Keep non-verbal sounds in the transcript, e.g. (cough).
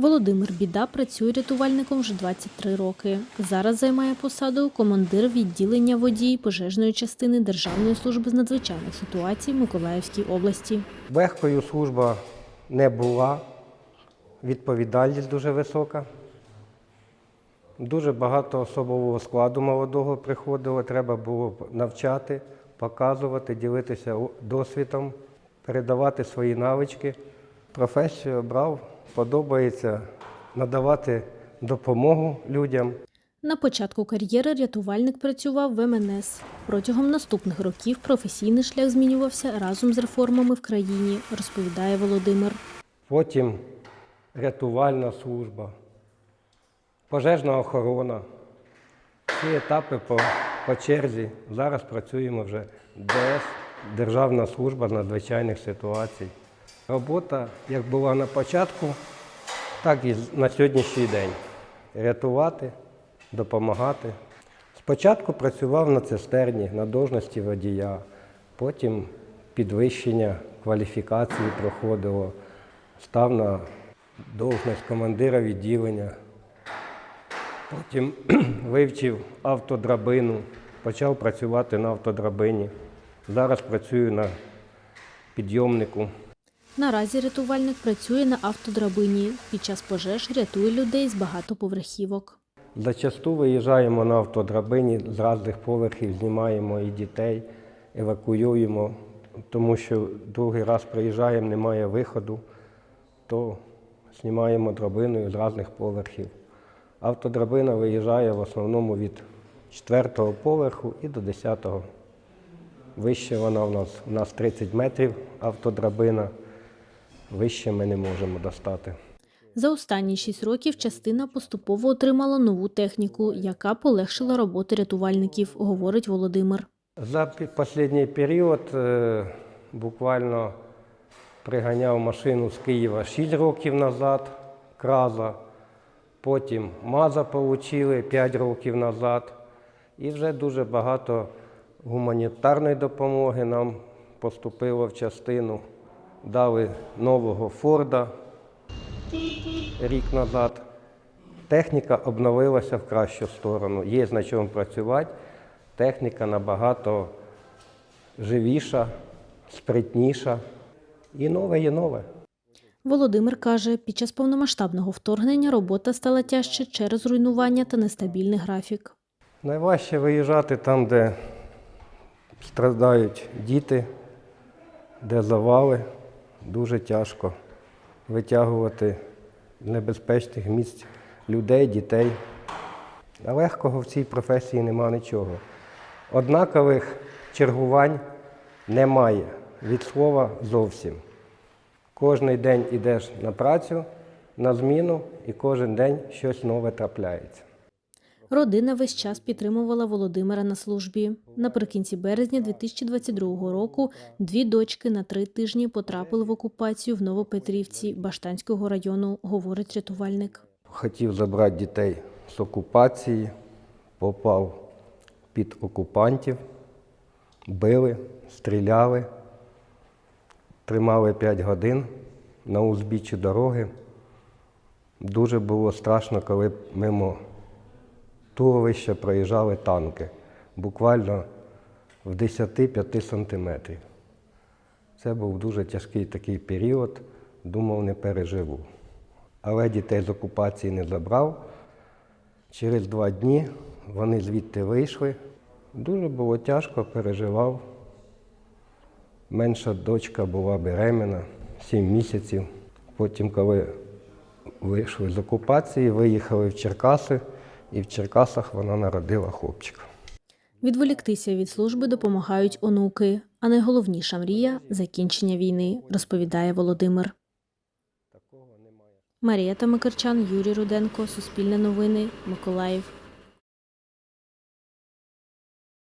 Володимир Біда працює рятувальником вже 23 роки. Зараз займає посаду командир відділення водій пожежної частини Державної служби з надзвичайних ситуацій в Миколаївській області. Легкою служба не була, відповідальність дуже висока. Дуже багато особового складу молодого приходило, треба було навчати, показувати, ділитися досвідом, передавати свої навички. Професію обрав, подобається надавати допомогу людям. На початку кар'єри рятувальник працював в МНС. Протягом наступних років професійний шлях змінювався разом з реформами в країні, розповідає Володимир. Потім рятувальна служба, пожежна охорона. Ці етапи по, по черзі. Зараз працюємо вже ДС, Державна служба надзвичайних ситуацій. Робота, як була на початку, так і на сьогоднішній день. Рятувати, допомагати. Спочатку працював на цистерні, на должності водія, потім підвищення кваліфікації проходило, став на должність командира відділення. Потім (clears throat) вивчив автодрабину, почав працювати на автодрабині. Зараз працюю на підйомнику. Наразі рятувальник працює на автодрабині. Під час пожеж рятує людей з багатоповерхівок. Зачасту виїжджаємо на автодрабині, з різних поверхів знімаємо і дітей, евакуюємо, тому що другий раз приїжджаємо, немає виходу, то знімаємо драбиною з різних поверхів. Автодрабина виїжджає в основному від 4-го поверху і до 10-го. Вище вона у нас, у нас 30 метрів автодрабина, вище ми не можемо достати. За останні шість років частина поступово отримала нову техніку, яка полегшила роботу рятувальників, говорить Володимир. За останній період е, буквально приганяв машину з Києва 6 років назад, краза. Потім МАЗа отримали 5 років назад. І вже дуже багато гуманітарної допомоги нам поступило в частину. Дали нового Форда рік назад. Техніка обновилася в кращу сторону. Є на чому працювати. Техніка набагато живіша, спритніша. І нове є нове. Володимир каже, під час повномасштабного вторгнення робота стала тяжче через руйнування та нестабільний графік. Найважче виїжджати там, де страдають діти, де завали. Дуже тяжко витягувати небезпечних місць людей, дітей. А легкого в цій професії нема нічого. Однакових чергувань немає від слова зовсім. Кожний день йдеш на працю, на зміну, і кожен день щось нове трапляється. Родина весь час підтримувала Володимира на службі. Наприкінці березня 2022 року дві дочки на три тижні потрапили в окупацію в Новопетрівці Баштанського району, говорить рятувальник. Хотів забрати дітей з окупації, попав під окупантів, били, стріляли, тримали 5 годин на узбіччі дороги. Дуже було страшно, коли мимо туловища проїжджали танки, буквально в 10-5 сантиметрів. Це був дуже тяжкий такий період, думав, не переживу. Але дітей з окупації не забрав. Через два дні вони звідти вийшли. Дуже було тяжко, переживав. Менша дочка була беременна 7 місяців. Потім, коли вийшли з окупації, виїхали в Черкаси, і в Черкасах вона народила хлопчика. Відволіктися від служби допомагають онуки, а найголовніша мрія закінчення війни, розповідає Володимир. Марія Тамикарчан, Юрій Руденко, Суспільне новини, Миколаїв.